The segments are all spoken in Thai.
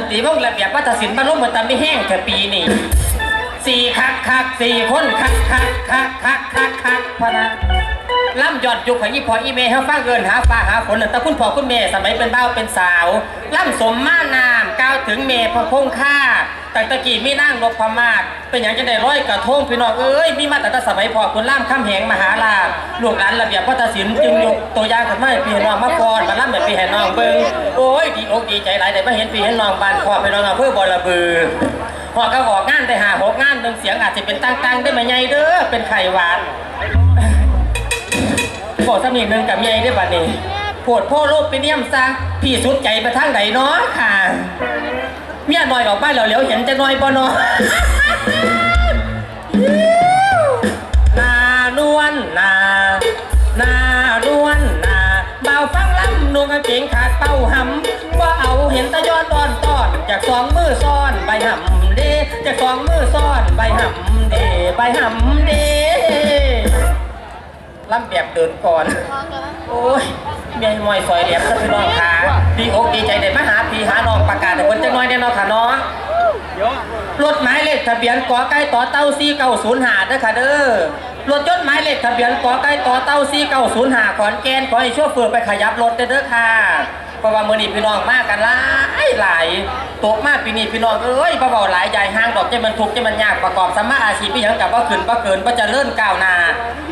นตรีวงระเบียบวัฒนศิลป์บรรลุเหมือนตาไม่แห้งแต่ปีนี่สี่คักคักสี่คนคักคักคักคักคักคักพะนะ ล่ำยอดยุคของอีพออีเมย์เขาฟังเกินหาฟ้าหาฝนนั่นแต่คุณพ่อคุณแม่สมัยเป็นเบ้าเป็นสาวล่ำสมมานามก้าวถึงเมย์พระคงค่าแตั้งแตะกี้มีนั่งนพมาศเป็นอย่างจะได้ร้อยกระทงพี่น้องเอ้ยมีมาแต่สมัยพ่อคุณล่ำข้ามแหงมหาลาภลูกหลานระเบียบวัฒนศิลป์จึงยกตัวอย่างขึ้นมาพี่หน้องมาก่อนมาล่ำแบบพี่หน้องเบิ่งโอ้ยดีอกดีใจหลายได้มาเห็นพี่เห็นน้องบานพ่อพี่น้องอำเภอบอระบือพอก็ออกงานได้หาหกงานเดินเสียงอาจจะเป็นตั้งๆได้ไหมไงเด้อเป็นไข่หวาน บอกสำนีหนึ่งกับไงได้บัดนี้ปวดพ่อโรคไปเนี่ยมซะพี่สุดใจไปทางไหนเนาะค่ะ เมียน่อยออกบ้านเราเหลียวเห็นจะน้อยบ่เนาะนานวลนานานวลนาเบาฟังลำนุ่งกางเกงขาดเป้าหำว่าเอาเห็นตะยอดตอนตอนจากสองมือซ้อนใบหำเดจากสองมือซ้อนใบหำเดใบหำเด ลำแบบเดินก่อน โอ้ยเมียมอยซอยเหลียบซะพี่น้องค่ะดีอกดีใจได้มาหาพี่หาน้องประกาศแต่คนจะน้อยแน่นอนค่ะน้องรถหมายเลขทะเบียนกอไก่ต่อเต้าซีเก้าศูนย์หาเด้อค่ะเด้อรถยนต์หมายเลขทะเบียนกอไก่ต่อเต้าซีเก้าศูนย์หาขอนแก่นขอให้ช่วยเฟือไปขยับรถเด้อเด้อค่ะ เพราะว่ามื้อนี้พี่น้องมากกันหลายหลายตกมากปีนี้พี่น้องเอ้ยบ่เบาหลายใหญ่ห้างดอกใจมันทุกข์ใจมันยากประกอบสมมาอาชีพพี่ยังกับว่าขึ้นบ่เกินบ่เจะเลื่อนก้าวหน้า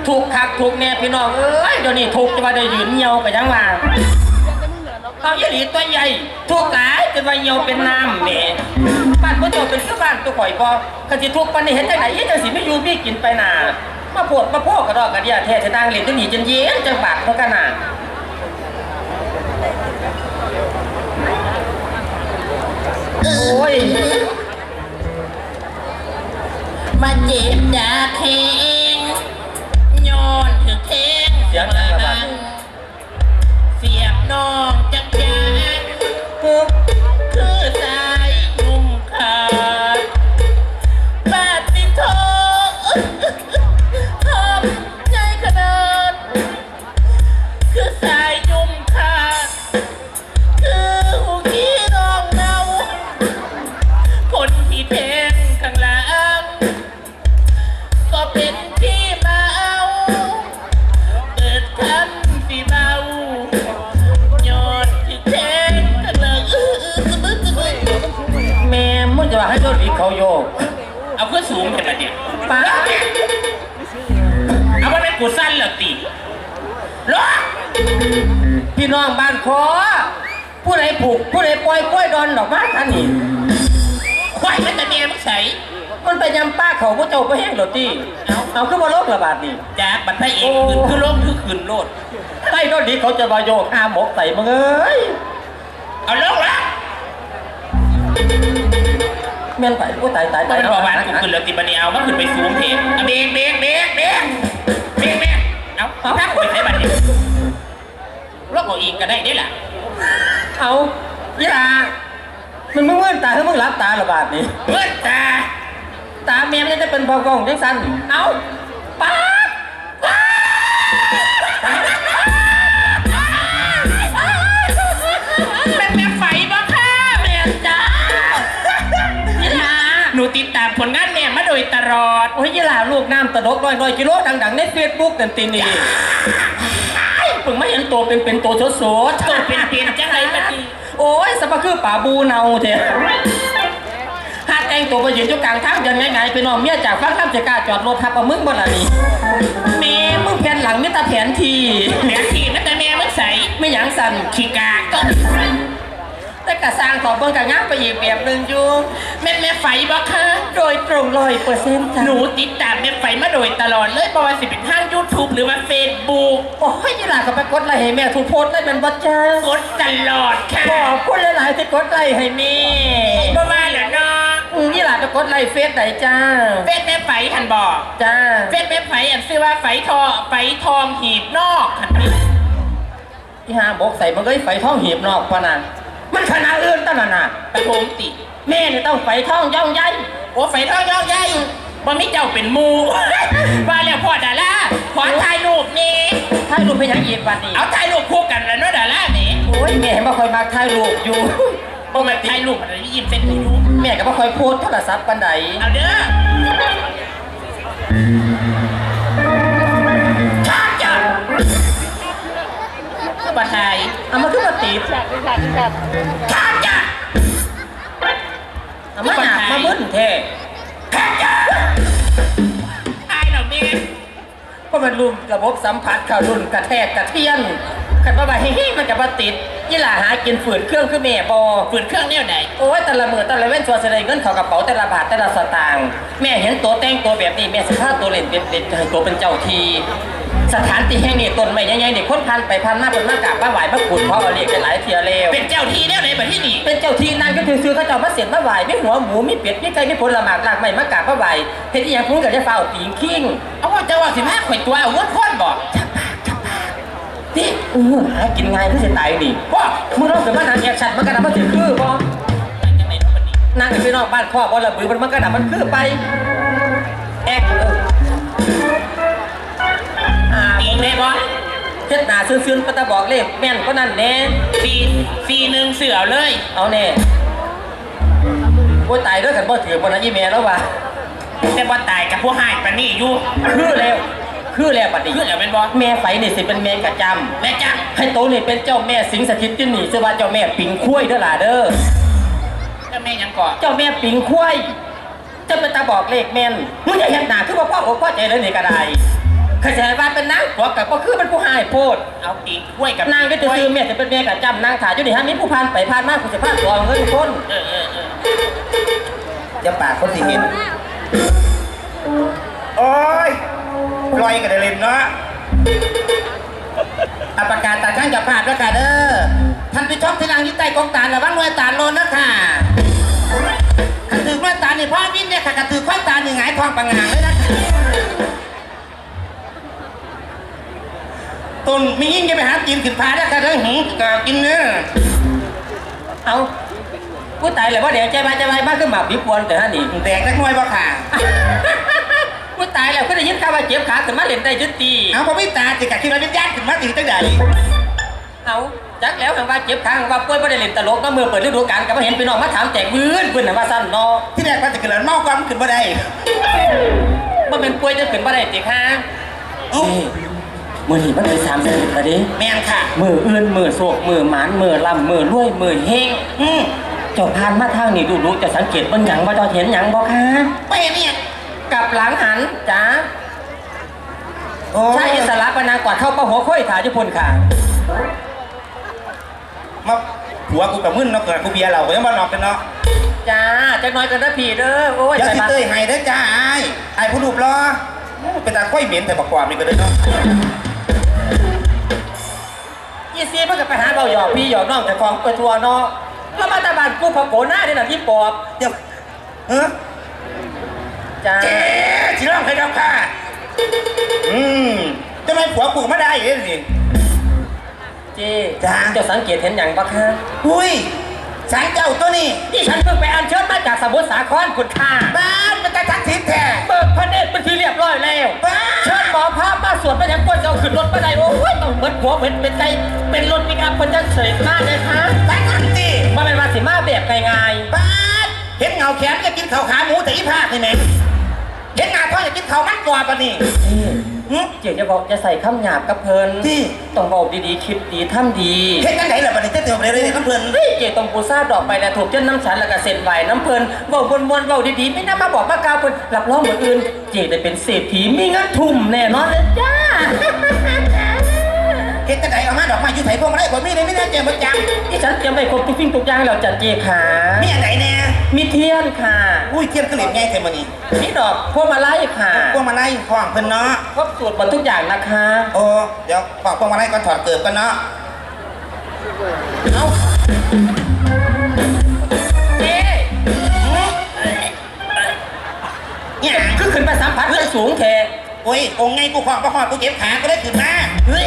ทุกข์คักทุกแน่พี่น้องเอ้ยเดี๋ยวนี้ทุกจะว่าได้ยืนเหี่ยวก็ยังว่าเอาอีหลีตัวใหญ่ทุกหลายจนว่าเหี่ยวเป็นน้ำแหม่บ้านพ่อเจ้าเป็นคือบ้านตัวข่อยบ่คันสิทุกปานนี้เห็นจังไดอีจังสิไม่อยู่มีกินไปน่ะมาโพดมาโพกกระดอกกระเดียแท้จะนางเล่นจนหนีจนเย็นจังบาดเพราะกันน่ะ โอ้ยมาเจ็บดาเทงย้อนถึงเทงเสียงอะไรครับเสียบน้องจักจัน ปล่อยกล้วยดอนดอกไม้คันนี้ควายมันแต่เมียมึงใส่มันไปยำป้าเขาผู้เจ้าไปแห้งโรตีเอาเอาขึ้นมาโลกระบาดนี่จ้าบัตรพระเอกขึ้นคือลงคือขึ้นโลดใต้ต้นนี้เขาจะมาโยกอาหมกใส่มึงเอ้ยเอาลงละเมียนไปผู้ตายตายมัตายนบอกว่ากูขึ้นแล้วติบันนี้เอามันขึ้นไปสูงเทปเอาเบรกเบรกเบรกเบรกเบรกเบรกเอาเอาถ้ากูไปใช้บัตรนี้ลงเอาอีกก็ได้ได้ล่ะเอา ยี่ลามันมึงเมื่อนตาถ้ามึงรับตาระบาดนี่เมื่อตา ตาเมียมันจะเป็นพอกองจังสันเอาป้าดแม่แม่ไฟบ้าค่ะแม่จ้านี่ล่ะหนูติดตามผลงานแม่มาโดยตลอด โอ้ยยี่ลาลูกน้ำตะดกร้อยร้อยกิโลดังๆในเฟซบุ๊กกันตีนี่เพิ่งไม่เห็นตัวเป็นเป็นตัวโสดๆตัวเป็นเป็นจังไรบัดนี้ โอ้ยสปาคือป่าบูเนาเถอะหาแต่งตัวไปยืนจุกลางทางยังไงไงไปนอนเมียจากฟังข้ามจะกล้าจอดรถทับเอามึงบ่ล่ะนี่แม่มึงแผ่นหลังไม่ตาแผนทีแผนทีไม่แต่แม่มึงใส่ไม่หยังสั่นขี้กากก็ แต่กระสร้างต่อเบิ่งกะงับไปอีกแบบหนึงอยู่แม่แม่ไฟบ้าค่ะโดยตรงร้อยเปอร์เซ็นต์จ้ะหนูติดตามแม่ไฟมาโดยตลอดเลยบอยสิเป็นทางยูทูบหรือว่าเฟซบุ๊กโอ้ยยี่หลาก็ไปกดไลค์ให้แม่ทุกโพสต์ได้เป็นบัจจ้ากดตลอดค่ะขอบคุณหลายๆที่กดไลค์ให้แม่บ่มาแล้วเนาะอืมยี่หลาไปกดไลค์เฟซไหนจ้าเฟซแม่ไฟหันบอกจ้าเฟซแม่ไฟอันชื่อว่าไฟทองไฟทองหีบนอกหันนี้ ที่หาบอกใส่มันก็ไฟท่องหีบนอกพะนะ มันขนาดอื่นตั้งนานาปฐมติแม่เนี่ยต้องไฟท่องย่องใหญ่โอ้ไฟทองยอกใหญ่บ่มีเจ้าเป็นหมูว่าแล้วพ่อดาราขอถ่ายรูปนี่ถ่ายรูปเป็นหยังอีกวันนี้เอาถ่ายรูปคู่กันแล้วเนาะดารานี่โอ้ยแม่มาคอยมาถ่ายรูปอยู่บราะมันถ่ายรูปอะไรยิ้มเส้นให้ดูแม่ก็บ่ค่อยโพสต์โทรศัพท์ปานใดเอาเด้อ บัตรไทยเอามาคือบ่ติดชาจ้ะเอามาหนักมามึนแท้ชาจ้ะไอ้เหล่านี้ก็มันรุมระบบสัมผัสเข้ารุ่นกระแทกกระเทียนคันว่าว่าเฮ้ยๆมันก็บ่ติดยี่หล่าหากินฝืดเครื่องคือแม่บ่ฝืนเครื่องเนี่ยไหนโอ้ยแต่ละมือแต่ละเว้นชัวร์แสดงเงินเข้ากระเป๋าแต่ละบาทแต่ละสตางค์แม่เห็นตัวแต่งตัวแบบนี้แม่สิพาตัวเล่นเป็นเป็นให้ตัวเป็นเจ้าที สถานที่แห่งนี้ต้นไม้ใหญ่ๆนี่คนพันไปพันมาเพิ่นมากราบมาไหว้มาขุดเพราะเอาเรียกกันหลายเที่ยแล้วเป็นเจ้าที่เนี่ยไหนแบบที่นี่เป็นเจ้าที่นั่งก็คือซื้อเขาเจ้ามาเสียนมาไหว้มีหัวหมูมีเป็ดมีไก่มีผลไม้หลากไม้มากราบมาไหว้เฮ็ดอีหยังพุ่งกับจะฟ้าวตีงคิงเอาว่าเจ้าว่าสิบห้าข่อยตัวเอาเงินค้อนบอกนี่อู้หากินง่ายคือสิตายดิพ่อมึงลองเกิดมาหนังแอคชั่นมันก็น่ะมันสิคือบ่ยังไงทุกวันนี้นั่งอยู่นอกบ้านพ่อบ่ระบือมันมันก็น่ะมันคือไปแอคเออ อ่าอีกเลยบอสเฮ็ดหน้าซื่อๆปะตะบอกเลขแม่นก็นั่นแน่ฟีฟีหนึ่งเสือเลย เอาแน่โอ้ยตายเด้อกันบ่ถือบ่นะอีแม่แล้วว่ะแต่ว่าตายกับผู้ให้ปานนี่อยู่คือแล้ว คือแล้วบัดนี้เพื่อนเอาเป็นบอสแม่ไฟนี่สิเป็นแม่กระจำแม่จังให้โตนี่เป็นเจ้าแม่สิงสถิตที่นี่ชื่อว่าเจ้าแม่ปิงคุ้ยเด้อล่ะเด้อเจ้าแม่ยังก่อนเจ้าแม่ปิงคุ้ยจะเป็นตาบอกเลขแม่นมึงอย่าเฮ็ดหน้าคือว่าพ่ออกพ่อใจเลยนี่ก็ได้ เข้าใจว่าเป็นนางหัวกับก็คือเป็นผู้หายโพดเอาตีกล้วยกับนางก็จะซื้อแม่จะเป็นแม่กระจำนางถ่ายอยู่นี่ฮะมีผู้พันไปพันมากคุณจะพาตัวเอาเงินคนเออเออเออจะปากคนสิเห็นโอ้ยลอยกันได้เลยเนาะอาประกาศตัดข้างกับภาพแล้วค่ะเด้อท่านผู้ชมที่นั่งอยู่ใต้กองตาลระวังรวยตาลโลนนะค่ะขันถือรวยตาลนี่พ่อวิ่งเนี่ยค่ะขันถือข้อยตาลนี่หงายทองปังงางเลยนะ ต้นมียิ่งจะไปหากินขึ้นพาได้ค่ะเด้อหืมก็กินเนื้อเอาผู้ตายเลยว่าเดี๋ยวใจมาใจมาบ้านขึ้นมาบีบวนแต่ฮะนี่แตกจักหน่อยบ่ค่ะผู้ตายแล้วก็ได้ยินข่าวว่าเจ็บขาขึ้นมาเล่นได้ยุติเอาพอไม่ตาจิกะคิดว่าเป็นญาติขึ้นมาตีตั้งใดเอาจักแล้วคำว่าเจ็บขาคำว่าป่วยไม่ได้เล่นตลกก็เมื่อเปิดฤดูกาลก็มาเห็นพี่น้องมาถามแจกวื้นวื้นน่ะว่าสั้นเนาะที่แรกว่าจะขึ้นแล้วเมาความขึ้นบ่ได้มันเป็นป่วยจะขึ้นมาได้ติค่ะเอ้า มือนี่มันเป็นสามเดือนแล้วดิแม่นค่ะ มืออื่นมือโศกมือหมานมือลำมือรวยมือเฮงอืมเจ้าพานมาทางนี้ดูดูจะสังเกตบนหยังว่าเจ้าเห็นหยังบ่คะไปเนี่ยกลับหลังหันจ้าโอ้ใช่อิสระปนางกวาดเข้าป้าหัวค่อยถาจุพนค่ะมาผัวกูกับมึนเนาะเกิดกูเบียร์เราก็ยังบ่นอกกันเนาะจ้าจักหน้อยกันนะพี่เด้อโอ้ยเดี๋ยวใส่สิมาเต้ยให้เด้อจ้าอ้ายอ้ายผู้รูปรอเป็นตาค่อยเหม็นแต่บักกวาดนี่ก็เลยเนาะ ยี่ซีเพิ่งจะไปหาเบาหยอกพี่หยอกน้องแต่ของไปทัวร์เนาะแล้วมาตาบานกูพอโกหน้าเนี่ยนะพี่ปอบเดี๋ยวเฮ้อจ้าเจ๊สิร้องให้ดอกค่ะอืมจะไม่ผัวกูก็ไม่ได้เลยสิเจ๊จ้าเจ้าสังเกตเห็นหยังปะคะอุ้ยสารเจ้าตัวนี้ที่ฉันเพิ่งไปอัญเชิญมาจากสมุทรสาครคุณค่าบ้านมันจะทักทิศแท้เบิกพระเนตรเป็นที่เรียบร้อยแล้วบ้าเชิญหมอภาพมาสวดไปยังกวนจะเอาขึ้นรถมาได้โอ้ ยต้องเหมือนหัวเหมือนเป็นใจเป็นรถปิกอัพคนจะเสยมากเลยคะบ้านนั่นสิมาเป็นมาสิมาแบบง่ายบ้านเห็นเงาแขนจะกินข้าวขาหมูแต่อีภาคนี่ไหมเห็นหน้าท้องจะกินข้าวมันกว่าปะนี่ๆหึ เจ๊จะบอกจะใส่คำหยาบกับเพลินที่ ต้องบอกดีๆ คิดดีทำดีเห็นกันไหนล่ะปะนี่เต้นเตียวไปเลยน้ำเพลินเฮ้ยเจตรงปูซาดอกไปแล้วถูกเจ้าน้ำฉันแล้วก็เสร็จไหวน้ำเพลินเบาบนบนๆเบาดีๆ ไม่น่ามาบอกมากล่าวเพลินหลับร้องเหมือนอื่น เจได้เป็นเศรษฐีมีเงินทุ่มแน่นอนเลยจ้า เห็นกันไหนเอามาดอกไม้อยู่ไถพวงมาลัยคนมีเลยไม่น่าเจอประจที่ฉันเตรียมไปครบทุกสิ่งทุกอย่างแล้วจัดเจขาำมีอันไหนแน่มีเทียนค่ะ อุ้ยเทียนกระเหลี่ยมไงเทมานี่มีดอกพวงมาลัยค่ะพวงมาลัยห้องเพิ่นเนาะครบสูตรหมดทุกอย่างนะคะโอ้เดี๋ยวปอกพวงมาลัยก่อนถอดเกิบกันเนาะเอาเจเนี่ยคือขึ้นไปสัมผัสได้สูงแท้ โอ้ย องค์ไงกูขวางประหอดกูเจ็บขาก็ได้ขึ้นมาเฮ้ย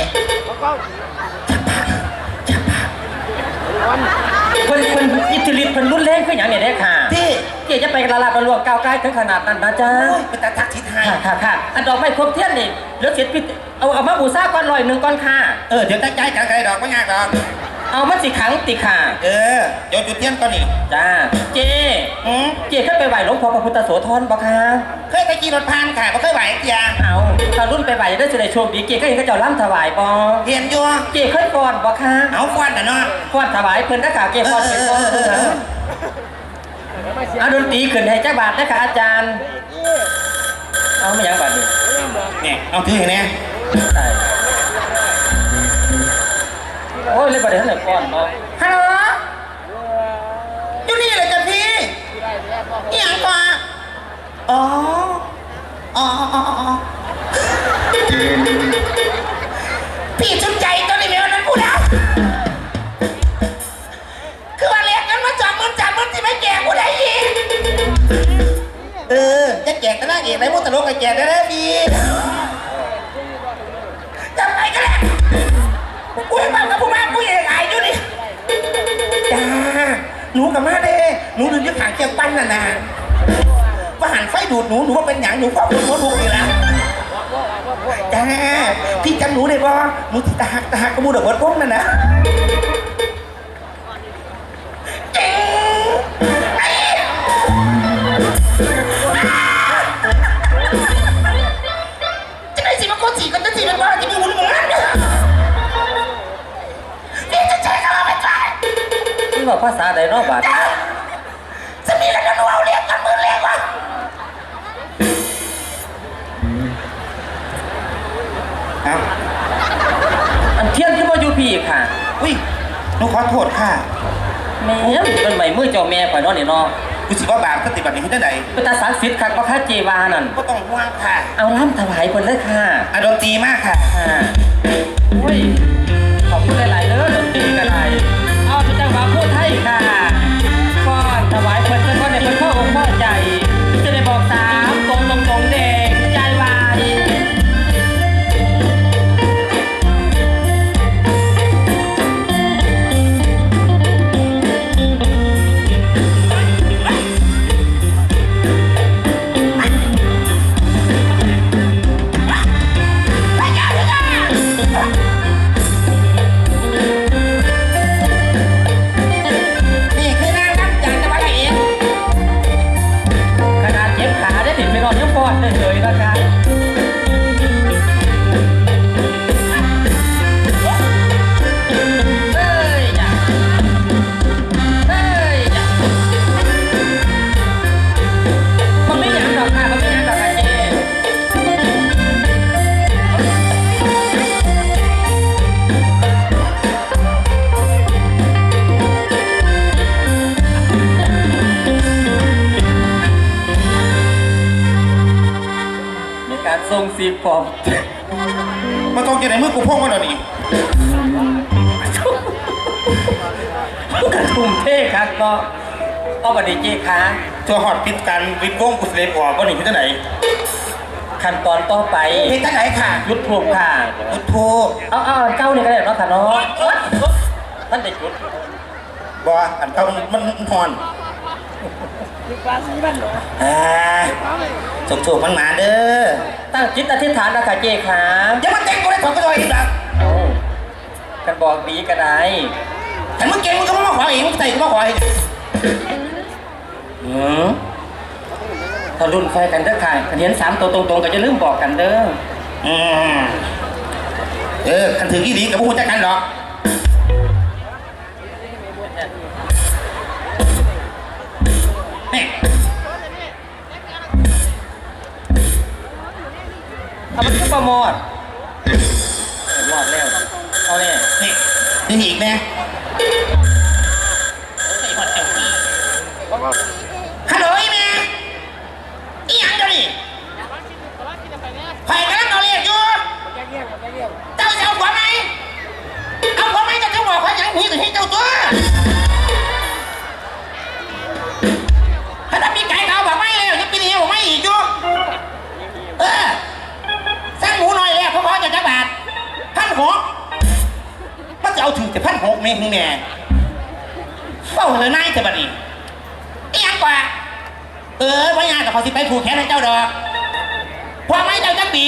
คนคนอิทธิฤทธิ์คนรุนแรงคืออย่างเนี่ยได้ค่ะที่เจจะไปละลาบละลวงก้าวไกลถึงขนาดนั้นนะจ๊ะโอ้ยเป็นตาทักทิศไทยค่ะค่ะค่ะอันดอกไม้ครบเทียนนี่เหลือเสร็จพิธีเอาเอามาบูชาก่อนลอยหนึ่งก่อนค่ะ เออ เดี๋ยวตั้งใจกันใครดอกไม่ยากดอก เอามันสิขังติค่ะ เออเดี๋ยวจุดเทียนก่อนนี่จ้า เจอืมเจขึ้นไปไหวหลวงพ่อพระพุทธโสธรบ่คะเคยไปขี่รถพานค่ะบ่เคยไหวเกียเอาถ้ารุ่นไปไหวได้จะได้โชคดี เจก็เห็นเขาเจ้าล่ำถวายบ่เรียนอยู่เจเคยก่อนบ่คะเอาฟอนน่ะเนาะก่อนถวายเพิ่นนะค่ะเจก่อนเป็นก่อนเพิ่นนะเอาดนตรีขึ้นให้จักบาทนะคะอาจารย์ เอาไม่ยังบาทนี่เนี่ยเอาถืออย่างเนี้ยใช่ โอ้ยเลยประเด็นเหลือก่อนเนาะฮัลโหลอยู่นี่เลยจ้ะพี่อีหยังก่อนอ๋ออ๋อ อ๋ออ๋ออ๋อพี่สนใจตัวนี้ไหมวันนั้นพูดแล้วคือว่าเรียกกันมาจอมมันจับมันที่ไม่แก่กูได้อีกเออจะแจกก็น่าเอกไหนมุตลกก็แจกได้แล้วพี่จำไงก็แล้วกูให้ฟังกับผู้มากู นูกับมาเด้หนูดูยึดขางเกียงปั้นน่ะนะว่าหันไฟดูดหนูหนูว่าเป็นหยังหนูพ่อคุณพ่อลูกอยู่แล้วจ้าพี่จำหนูได้บ่หนูที่ตาหักตาหักกระมูดอกวัดพงนั่นนะเจ๊ไภาษาใดเนาะบาทจะมีอะไรกันหนูเอาเรียกกันมือเรียกวะเอาอันเทียนที่ว่าอยู่พี่ค่ะ อุ้ยหนูขอโทษค่ะแม่นเป็นใหม่มือเจ้าแม่ข่อยเนาะนี่เนาะกูสิว่าบาปปฏิบัตินี้ที่ไหนเป็นตาสักดิ์สิทธิ์ค่ะก็ค่าเจวานั่นก็ต้องห่วงค่ะ เอาล่ำถวายเพิ่นเลยค่ะอารมณ์ดีมากค่ะค่ะโอ้ยขอบคุณหลายๆเด้อดนตรีกันหลายเอาพี่จังหวะพูด ให้ ตรงจะไหนมือกูพ่งมาเดี๋ยวนี้กระทุ่มเท่ครับก็เอาบัดนี้เจ๊คะตัวหอดปิดกันวิดวงกุศเลปออกว่าหนีที่ไหนขั้นตอนต่อไปเฮ้ยที่ไหนค่ะยุดทูบค่ะพุทโธเอาเอาอันเก้านี่ก็ได้เนาะค่ะเนาะท่านเด็กยุดบออันเขามันหอนอ่า สุกๆมันมาเด้อ ตั้งจิตอธิษฐานนะคะเจ๊คะอย่ามาเจ๊งกูได้ถอดกระโดดอีกหรอกเอากันบอกดีก็ได้แต่มึงเก่งมึงก็มาขอเองมึงใส่กูมาขอเองอืมถ้ารุ่นไฟกันเด้อค่ะเห็นสามตัวตรงๆ ก็จะลืมบอกกันเด้อ อืมเออคันถือกี่ดีกับพวกคุณจักกันหรอก เอามันก็ปมอดรอดแล้วเอาเนี่ยนี่นี่อีกไหม จะเอาถึงแต่พันหกเมงแม่เฝ้าเลยนายแต่บัดนี้อียงกว่า เออว่ายากแต่เขาสิไปผูกแขนให้เจ้าดอกพอไม่เจ้าจักปี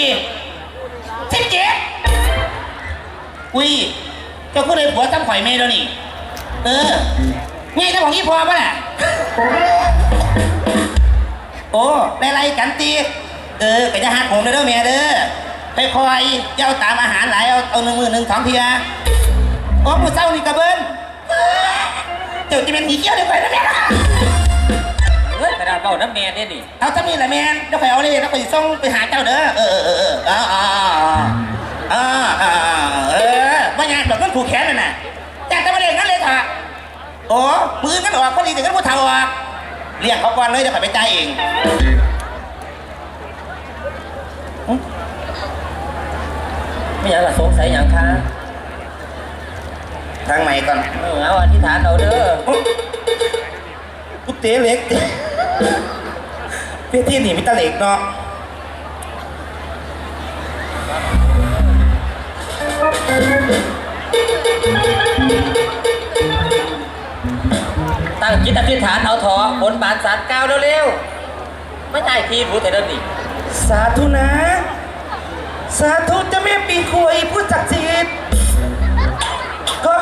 สิบเจ็ดอุ้ยเจ้าผู้ใดผัวซ้ำข่อยเมย์แล้วนี่ เออไงเจ้าของยี่พอปะน่ะโอ้ได้ไรกันตีเออก็จะหักผมเด้อเมียเด้อไปคอยเจ้าตามอาหารหลายเอาเอาหนึ่งมือหนึ่งสองเทีย โอ้ผู้เศร้านี่กระเบิ้นเจ้าจะเป็นหีเกี้ยวเดี๋ยวไปนะแม่เฮ้ยกระดาษเบาน้ำแม่เนี่ยนี่เอาจะมีแหละแมนเดี๋ยวไปเอาเลยแล้วไปส่งไปหาเจ้าเด้อ เออเออเออเอออ่าอ่าอ่าอ่าเออว่างานแบบนั้นถูกแขนน่ะน่ะแต่แต่ประเด็นนั้นเลยเถอะโอ้มือกันออกพอดีถึงกันผู้เฒ่าออกเรียกเขาก่อนเลยเดี๋ยวไปจ่ายเองไม่อยากละสงสัยอย่างคะ ทางใหม่ก่อนเออเอาอธิษฐานเอาเด้อกูเตะเล็กเพี่ที่นี่มีตะเล็กเนาะตั้งจิตอธิษฐานเอาเถอะบนบานสารก้าวเร็วๆ ไม่ได้ทีรู้แต่เดินนี่สาธุนะ สาธุเจะแม่ปีคุยผู้ศักดิ์สิทธิ์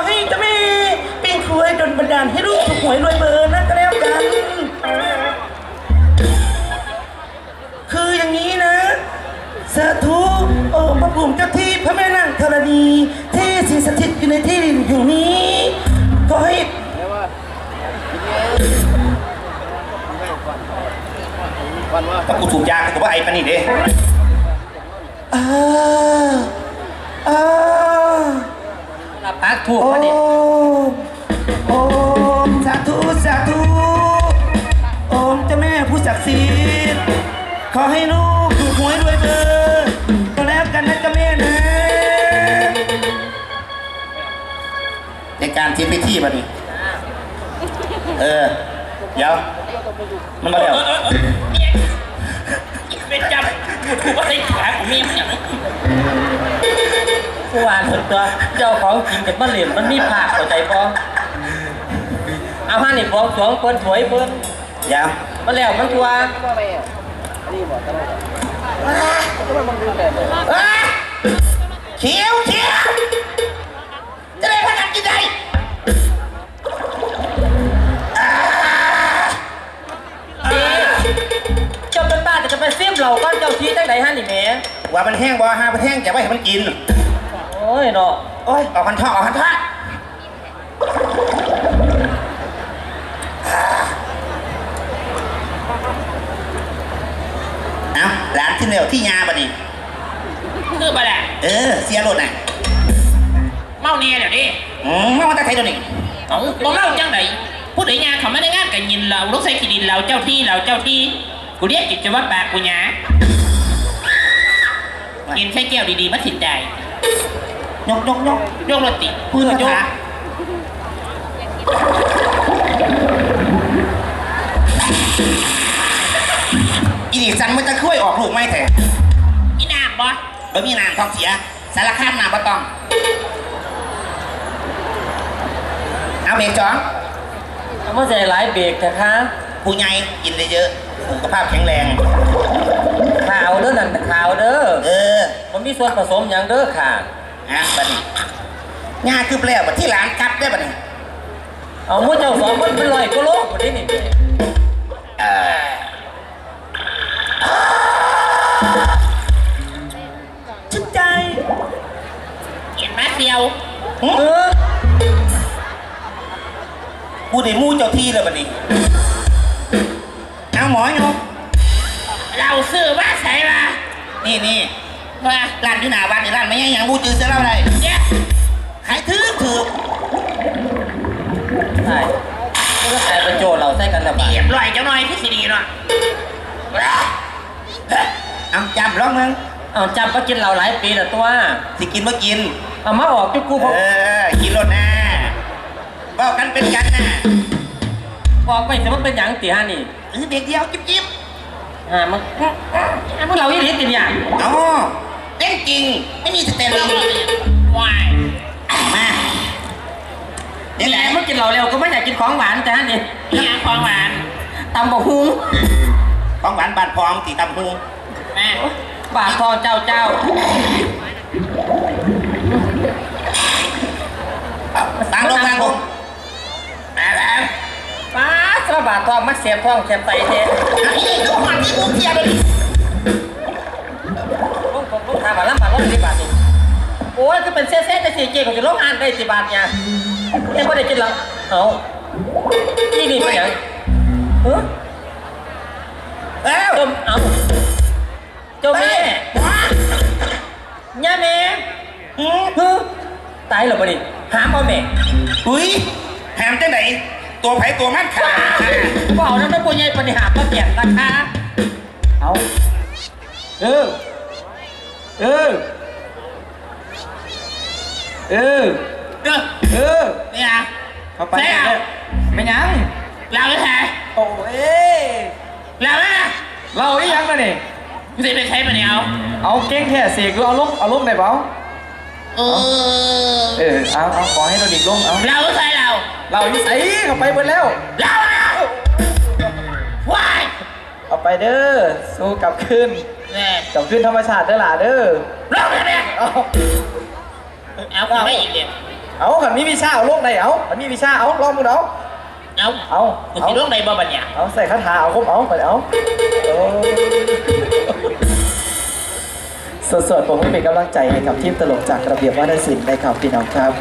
ขอให้เจะม่ปีคุยดลบันดาลให้ลูกถูกหวยรวยเบอร์นะก็แล้วกัน คืออย่างนี้นะสาธุโอ้พระภูมิเจ้าที่พระแม่นางธรณีที่สิงสถิตอยู่ในที่ดินแห่งนี้ขอให้ถ้ากูถูกยากูว่าไอ้ปานนี่เด้อ่าอ่า รับพักถูกโอ้มาดิโอ้สาธุสาธุ โอมเจ้าแม่ผู้ศักดิ์สิทธิ์ ขอให้ลูกถูกหวยรวยเบอร์ก็แล้วกันนะเจ้าแม่นะ ในการทิ้งไปที่มาดิเออ เดี๋ยว มันมาแล้ว เป็นจำกูถูกว่าใส่ขาของเมียมึงอย่างนั้น ผู้วานสุดตัวเจ้าของจริงกับมันเหรียญมันมีภาคเข้าใจปอเอาห้านี่ปองสองเปิ้นสวยเปิ้นเดี๋ยวมันแล้วมันทัวอ้าเขียวเขียวจะได้พนันกินได้เจ้าเป็นบ้าแต่จะไปเสียมเหล่าก้อนเจ้าทีตั้งไหนห้านี่แหม่ว่ามันแห้งบ่ฮามันแห้งจะไว้ให้มันกินโอ้ยเนาะโอ้ยออกพันท่อออกพันท่อเอาร้านที่เร็วที่ยาบัดนี้คือบ่แหละเออ เสียรถน่ะเมาเนี่ยเดี๋ยวนี้อืมไม่ว่าจะใครตัวนี้เอาบ่เมาจังไดผู้ใดยาเขาไม่ได้งานกันยินเราลูกใส่ขีดินเราเจ้าที่เราเจ้าที่กูเรียกกิจวัตรปากกูหยากินแค่แก้วดีๆมาสินใจ ยกยกยกยกรถติปืนกระยกถาอีนี่สันมันจะค่อยออกลูกไม่แท้อีน้ำบ่บ่มีน้ำท้องเสีย สารคามน้ำบ่ต้อง เอาเมจองเอามาใส่หลายเบรกแต่คะผู้ใหญ่กินได้เยอะสุขภาพแข็งแรงข่าวเด้อนั่นข่าวเด้อ เออ มันมีส่วนผสมอย่างเด้อค่ะ ฮะบัดนี้งาคือเปล่าบัดที่หลานกลับได้บัดนี้เอาหมูเจ้าสองคนเป็นร้อยก็โล มึงเอาจำก็กินเราหลายปีแล้วตัวสิกินเมื่อกินเอามาออกจุกกูพอเออกินรถนะบอกกันเป็นกันนะบอกไปแต่มันเป็นหยังตีฮะนี่เออเด็กเดียวจิ๊บจิ๊บอ่ามันมันเราอีหลีติดอย่างอ๋อเล่นจริงไม่มีสเตอรอยด์วายมาเนี่นี่ยแหแหละละมันกินเราเร็วก็ไม่อยากกินของหวานแต่ฮะนี่นี่ยของหวานตำบกฮุ้งของหวานบานพองตีตำหูแม่ ปากคอเจ้าเจ้า ตั้งลงตั้งลงป้าสบาดทองมันเสียบทองเสียไตเท่ลูกหมาที่กูเทียไปลยผมผมผมถามว่าลำบากลำบากนี่โอ้ยก็เป็นเซ่ๆแต่สี่เจี๊ของจะลงอ่านได้สิบาทเนี่ยไม่พอได้กินหรอกเอาที่นี่ไปไหนเออเอ้าเอา จมแม่ว้าย่าแม่หืมเฮ้ยตายเหรอบ่ดิหาพ่อแม่อุ้ยแหมจังไหนตัวไผตัวมันขาดเปล่านั้นไม่ปุญญาปฏิหารมาเปลี่ยนราคาเอาเออเออเออเด้อเออเนี่ยเข้าไปใช่เอาไม่ยังเราไม่ใช่โอ้เอ้ยเราไม่นะเราอีหยังมาเนี่ย กูจะไปใช้ปะเนี่ยเอาเอาเก่งแค่เสียกูเอาลงเอาลงได้เปล่าเออเออเอาเอาขอให้เราดิกลงเอาเราไม่ใช่เราเราอีใส่เข้าไปหมดแล้วเรานะว้ายเอาไปเด้อสู้กลับขึ้นแน่กลับขึ้นธรรมชาติเด้อหล่ะเด้อเราไม่ได้เอาเอาคุณไม่อีกเลยเอาขันมีวิชาเอาลงได้เอาขันมีวิชาเอาลองมึงเอา เอาเอากูเอาคิดลงในบ่บันเนี่ยเอาใส่คาถาเอาครบเอาไปเอาสดๆผมให้เป็นกำลังใจให้กับทีมตลกจากระเบียบวัฒนศิลป์นะครับพี่น้องครับ